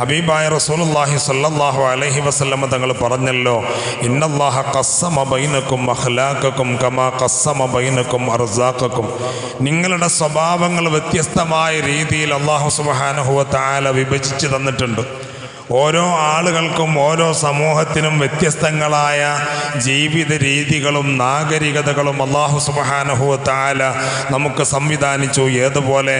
ഹബീബായ റസൂലുള്ളാഹി സ്വല്ലല്ലാഹു അലൈഹി വസല്ലമ തങ്ങൾ പറഞ്ഞല്ലോ ഇന്നല്ലാഹ ഖസ്സമ ബൈനക്കും അഖ്ലാഖക്കും കമാ ഖസ്സമ ബൈനക്കും അർസാഖക്കും. നിങ്ങളുടെ സ്വഭാവങ്ങൾ വ്യത്യസ്തമായ രീതിയിൽ അള്ളാഹു സുബ്ഹാനഹു വ തആല വിഭജിച്ച് തന്നിട്ടുണ്ട്. ഓരോ ആളുകൾക്കും ഓരോ സമൂഹത്തിനും വ്യത്യസ്തങ്ങളായ ജീവിത രീതികളും നാഗരികതകളും അള്ളാഹു സുബാനഹുവ താല നമുക്ക് സംവിധാനിച്ചു. ഏതുപോലെ?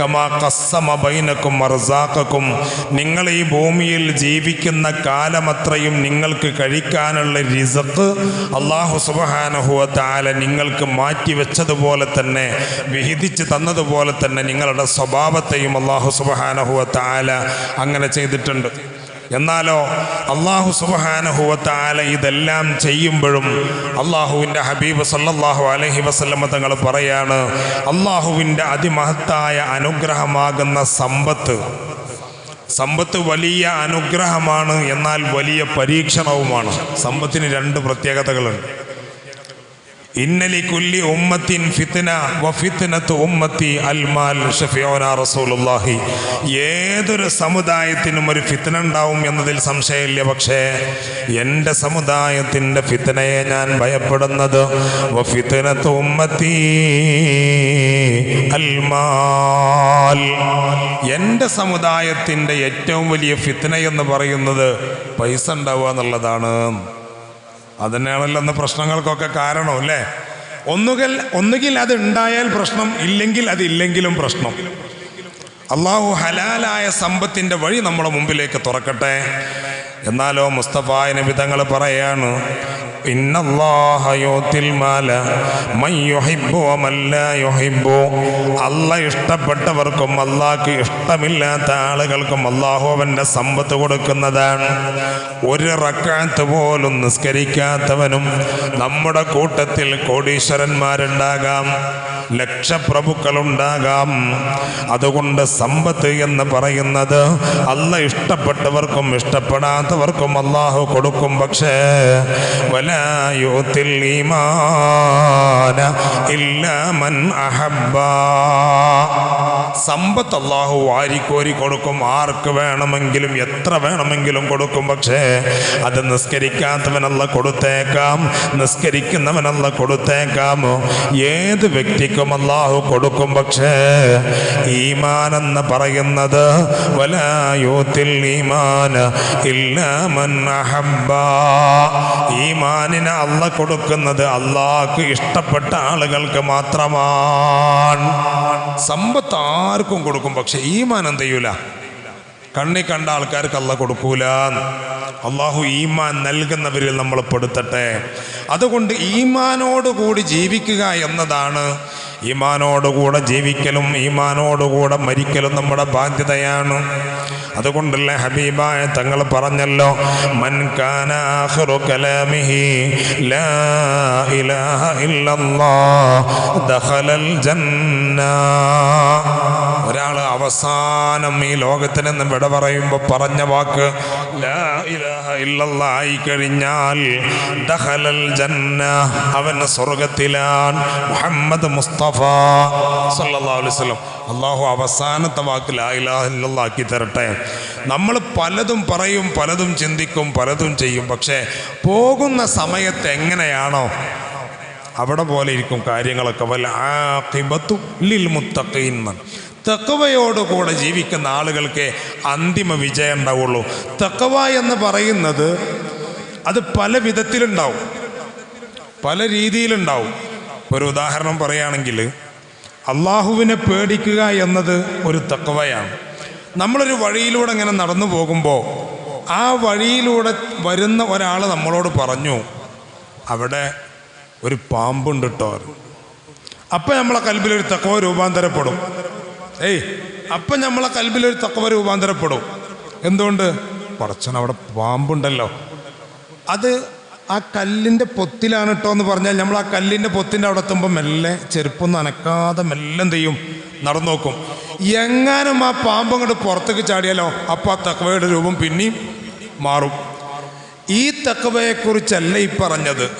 കമാ കസ്സമ ബൈനക്കും മർസാക്കും നിങ്ങൾ ഈ ഭൂമിയിൽ ജീവിക്കുന്ന കാലമത്രയും നിങ്ങൾക്ക് കഴിക്കാനുള്ള റിസക്ക് അള്ളാഹു സുബഹാനഹുവ താല നിങ്ങൾക്ക് മാറ്റിവെച്ചതുപോലെ തന്നെ വിഹിതിച്ച് തന്നതുപോലെ തന്നെ നിങ്ങളുടെ സ്വഭാവത്തെയും അള്ളാഹു സുബഹാനഹുവ താല അങ്ങനെ ചെയ്തിട്ടുണ്ട്. എന്നാലോ അള്ളാഹു സുബാനഹുവത്താല ഇതെല്ലാം ചെയ്യുമ്പോഴും അള്ളാഹുവിന്റെ ഹബീബ് സല്ലാഹു അലഹി വസ്ലമ തങ്ങൾ പറയാണ് അള്ളാഹുവിന്റെ അതിമഹത്തായ അനുഗ്രഹമാകുന്ന സമ്പത്ത് സമ്പത്ത് വലിയ അനുഗ്രഹമാണ് എന്നാൽ വലിയ പരീക്ഷണവുമാണ്. സമ്പത്തിന് രണ്ട് പ്രത്യേകതകളുണ്ട്. ഇന്നലി കുല്ലി ഉമ്മത്തിൻ ഫിത്ന വഫിത്തനത്ത് ഉമ്മത്തി അൽമാൽ ഷഫിയോന റസൂലുള്ളാഹി. ഏതൊരു സമുദായത്തിനും ഒരു ഫിത്തന ഉണ്ടാവും എന്നതിൽ സംശയമില്ല. പക്ഷേ എന്റെ സമുദായത്തിന്റെ ഫിത്തനയെ ഞാൻ ഭയപ്പെടുന്നത് വഫിത്തനത്ത് ഉമ്മത്തി അൽമാൽ എന്റെ സമുദായത്തിന്റെ ഏറ്റവും വലിയ ഫിത്തന എന്ന് പറയുന്നത് പൈസ ഉണ്ടാവുക എന്നുള്ളതാണ്. അതന്നെയാണല്ലോ അന്ന് പ്രശ്നങ്ങൾക്കൊക്കെ കാരണം അല്ലേ? ഒന്നുകിൽ ഒന്നുകിൽ അത് ഉണ്ടായാൽ പ്രശ്നം ഇല്ലെങ്കിൽ അതില്ലെങ്കിലും പ്രശ്നം. അള്ളാഹു ഹലാലായ സമ്പത്തിന്റെ വഴി നമ്മുടെ മുമ്പിലേക്ക് തുറക്കട്ടെ. എന്നാലോ മുസ്തഫായ നബി തങ്ങൾ പറയാണ് ഇന്നല്ലാഹ يؤتي മാല من يحب ومن لا يحب അല്ല ഇഷ്ടപ്പെട്ടവർക്കും അള്ളാഹ്ക്ക് ഇഷ്ടമില്ലാത്ത ആളുകൾക്കും അള്ളാഹു അവന്റെ സമ്പത്ത് കൊടുക്കുന്നതാണ്. ഒരു റക്കാത്ത് പോലും നിസ്കരിക്കാത്തവനും നമ്മുടെ കൂട്ടത്തിൽ കോടീശ്വരന്മാരുണ്ടാകാം. ലക്ഷപ്രഭുക്കളുണ്ടാകാം. അതുകൊണ്ട് സമ്പത്ത് എന്ന് പറയുന്നത് അല്ല ഇഷ്ടപ്പെട്ടവർക്കും ഇഷ്ടപ്പെടാത്തവർക്കും അള്ളാഹു കൊടുക്കും. പക്ഷേ വലായുത്തിൽ ഈമാന അഹബ്ബ. സമ്പത്ത് അള്ളാഹു വാരിക്കോരി കൊടുക്കും. ആർക്ക് വേണമെങ്കിലും എത്ര വേണമെങ്കിലും കൊടുക്കും. പക്ഷേ അത് നിസ്കരിക്കാത്തവനല്ല കൊടുത്തേക്കാം. നിസ്കരിക്കുന്നവനല്ല കൊടുത്തേക്കാം. ഏത് വ്യക്തിക്കും അള്ളാഹു കൊടുക്കും പക്ഷേ ഈമാൻ എന്ന് പറയുന്നത് വലായൂത്തിൽ ഈമാൻ ഈമാനിനെ അല്ല കൊടുക്കുന്നത് അള്ളാഹ്ക്ക് ഇഷ്ടപ്പെട്ട ആളുകൾക്ക് മാത്രമാണ്. സമ്പത്ത് ആർക്കും കൊടുക്കും പക്ഷെ ഈമാൻ എന്ത് ചെയ്യൂല? കണ്ണി കണ്ട ആൾക്കാർക്ക് അല്ല കൊടുക്കൂല. അള്ളാഹു ഈമാൻ നൽകുന്നവരിൽ നമ്മൾ പെടുത്തട്ടെ. അതുകൊണ്ട് ഈമാനോടുകൂടി ജീവിക്കുക എന്നതാണ് ഈമാനോടുകൂടെ ജീവിക്കലും ഈമാനോടുകൂടെ മരിക്കലും നമ്മുടെ ബാധ്യതയാണ്. അതുകൊണ്ടല്ലേ ഹബീബായ തങ്ങൾ പറഞ്ഞല്ലോ മൻ കലാമിഹി ലാ ഇലാഹ ഇല്ലല്ലാഹ് ഒരാൾ അവസാനം ഈ ലോകത്തിൽ നിന്ന് വിട പറയുമ്പോൾ പറഞ്ഞ വാക്ക് ലാ ഇലാഹ അവൻ സ്വർഗത്തിലാണ് മുഹമ്മദ് അള്ളാഹു അവസാനത്തെ വാക്ക് ലാ ഇലാഹ തരട്ടെ. നമ്മൾ പലതും പറയും പലതും ചിന്തിക്കും പലതും ചെയ്യും. പക്ഷേ പോകുന്ന സമയത്ത് എങ്ങനെയാണോ അവിടെ പോലെ ഇരിക്കും കാര്യങ്ങളൊക്കെ. വല്ല ആഖിബത്തു ലിൽ മുത്തഖീൻ എന്നാണ് തെക്കവയോടുകൂടെ ജീവിക്കുന്ന ആളുകൾക്ക് അന്തിമ വിജയം ഉണ്ടാവുള്ളൂ. തെക്കവ എന്ന് പറയുന്നത് അത് പല വിധത്തിലുണ്ടാവും. പല രീതിയിലുണ്ടാവും. ഒരു ഉദാഹരണം പറയുകയാണെങ്കിൽ അള്ളാഹുവിനെ പേടിക്കുക എന്നത് ഒരു തക്കവയാണ് നമ്മളൊരു വഴിയിലൂടെ ഇങ്ങനെ നടന്നു പോകുമ്പോൾ ആ വഴിയിലൂടെ വരുന്ന ഒരാൾ നമ്മളോട് പറഞ്ഞു അവിടെ ഒരു പാമ്പുണ്ട് കേട്ടോ അപ്പം നമ്മളെ കൽബിലൊരു തക്കവ രൂപാന്തരപ്പെടും. ഏയ് അപ്പം നമ്മളെ കൽബിലൊരു തക്കവ രൂപാന്തരപ്പെടും. എന്തുകൊണ്ട്? പറച്ചൻ അവിടെ പാമ്പുണ്ടല്ലോ. അത് ആ കല്ലിന്റെ പൊത്തിലാണ് കേട്ടോ എന്ന് പറഞ്ഞാൽ നമ്മൾ ആ കല്ലിന്റെ പൊത്തിന്റെ അവിടെ എത്തുമ്പോൾ മെല്ലെ ചെരുപ്പൊന്നും അനക്കാതെ മെല്ലെ എന്ത് ചെയ്യും? നടന്നു നോക്കും. എങ്ങാനും ആ പാമ്പ് അങ്ങോട്ട് പുറത്തേക്ക് ചാടിയാലോ? അപ്പോൾ ആ തക്കവയുടെ രൂപം പിന്നെയും മാറും. ഈ തക്കവയെക്കുറിച്ചല്ല ഈ പറഞ്ഞത്.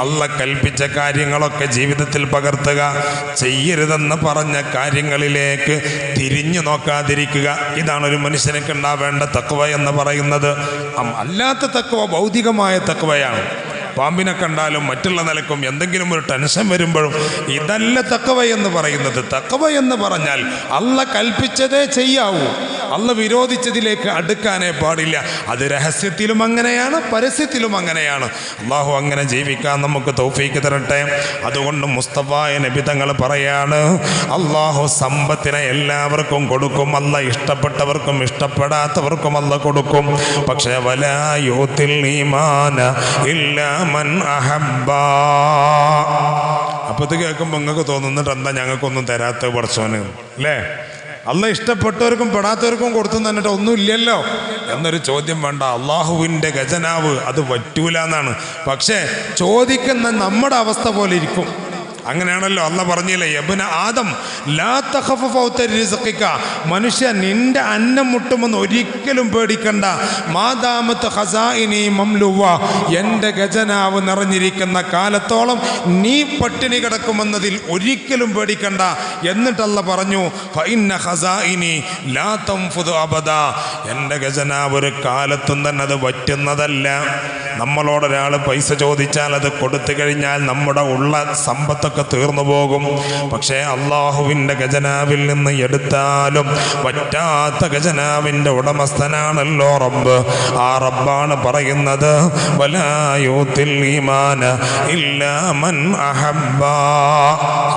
അല്ല കൽപ്പിച്ച കാര്യങ്ങളൊക്കെ ജീവിതത്തിൽ പകർത്തുക ചെയ്യരുതെന്ന് പറഞ്ഞ കാര്യങ്ങളിലേക്ക് തിരിഞ്ഞു നോക്കാതിരിക്കുക. ഇതാണ് ഒരു മനുഷ്യനൊക്കെ ഉണ്ടാവേണ്ട തക്കവ എന്ന് പറയുന്നത്. അല്ലാത്ത തക്കവ ഭൗതികമായ തക്കവയാണ് പാമ്പിനെ കണ്ടാലും മറ്റുള്ള നിലക്കും എന്തെങ്കിലും ഒരു ടെൻഷൻ വരുമ്പോഴും ഇതല്ല തക്കവ എന്ന് പറയുന്നത്. തക്കവ എന്ന് പറഞ്ഞാൽ അല്ല കൽപ്പിച്ചതേ ചെയ്യാവൂ. അല്ല വിരോധിച്ചതിലേക്ക് അടുക്കാനേ പാടില്ല. അത് രഹസ്യത്തിലും അങ്ങനെയാണ് പരസ്യത്തിലും അങ്ങനെയാണ്. അള്ളാഹു അങ്ങനെ ജീവിക്കാൻ നമുക്ക് തൗഫീക്ക് തരട്ടെ. അതുകൊണ്ട് മുസ്തഫായ നബിതങ്ങൾ പറയാണ് അള്ളാഹു സമ്പത്തിനെ എല്ലാവർക്കും കൊടുക്കും. അല്ല ഇഷ്ടപ്പെട്ടവർക്കും ഇഷ്ടപ്പെടാത്തവർക്കും അല്ല കൊടുക്കും. പക്ഷേ വലായോത്തിൽ ഈമാന ഇല്ലാ മൻ അഹബ്ബ. അപ്പൊ ഇത് കേൾക്കുമ്പോൾ നിങ്ങൾക്ക് തോന്നുന്നിട്ട് എന്താ ഞങ്ങൾക്കൊന്നും തരാത്ത പഠിച്ചോന് അല്ലേ? അല്ല ഇഷ്ടപ്പെട്ടവർക്കും പെടാത്തവർക്കും കൊടുത്തു തന്നിട്ട് ഒന്നും ഇല്ലല്ലോ എന്നൊരു ചോദ്യം വേണ്ട. അള്ളാഹുവിന്റെ ഖജനാവ് അത് പറ്റൂല എന്നാണ്. പക്ഷേ ചോദിക്കുന്ന നമ്മുടെ അവസ്ഥ പോലെ ഇരിക്കും. അങ്ങനെയാണല്ലോ അല്ല പറഞ്ഞില്ലേ? യബുന ആദം ലാ ഫൗത്ത മനുഷ്യ നിന്റെ അന്നം മുട്ടുമെന്ന് ഒരിക്കലും പേടിക്കണ്ട. മാതാമത്ത് ഹസാഇനി മംലുവ. എന്റെ ഖജനാവ് നിറഞ്ഞിരിക്കുന്ന കാലത്തോളം നീ പട്ടിണി കിടക്കുമെന്നതിൽ ഒരിക്കലും പേടിക്കണ്ട. എന്നിട്ടല്ല പറഞ്ഞു ഫഇന്ന ഹസാഇനി ലാ തൻഫുദു അബദ. എന്റെ ഖജനാവ് ഒരു കാലത്തും തന്നെ അത് പറ്റുന്നതല്ല നമ്മളോടൊരാൾ പൈസ ചോദിച്ചാൽ അത് കൊടുത്തു കഴിഞ്ഞാൽ നമ്മുടെ ഉള്ള സമ്പത്തൊക്കെ തീർന്നു പോകും. പക്ഷേ അള്ളാഹുവിന്റെ ഖജനാവിൽ നിന്ന് എടുത്താലും പറ്റാത്ത ഖജനാവിന്റെ ഉടമസ്ഥനാണല്ലോ റബ്ബ്. ആ റബ്ബാണ് പറയുന്നത് ഈമാന മൻ അഹബ്ബ.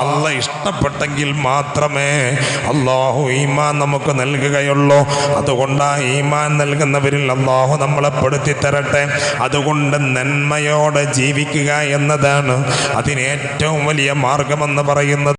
അല്ല ഇഷ്ടപ്പെട്ടെങ്കിൽ മാത്രമേ അള്ളാഹു ഈമാൻ നമുക്ക് നൽകുകയുള്ളൂ. അതുകൊണ്ട് ആ ഈമാൻ നൽകുന്നവരിൽ അള്ളാഹു നമ്മളെ പെടുത്തി തരട്ടെ. അതുകൊണ്ട് നന്മയോടെ ജീവിക്കുക എന്നതാണ് അതിനേറ്റവും വലിയ മാർഗമെന്ന് പറയുന്നത്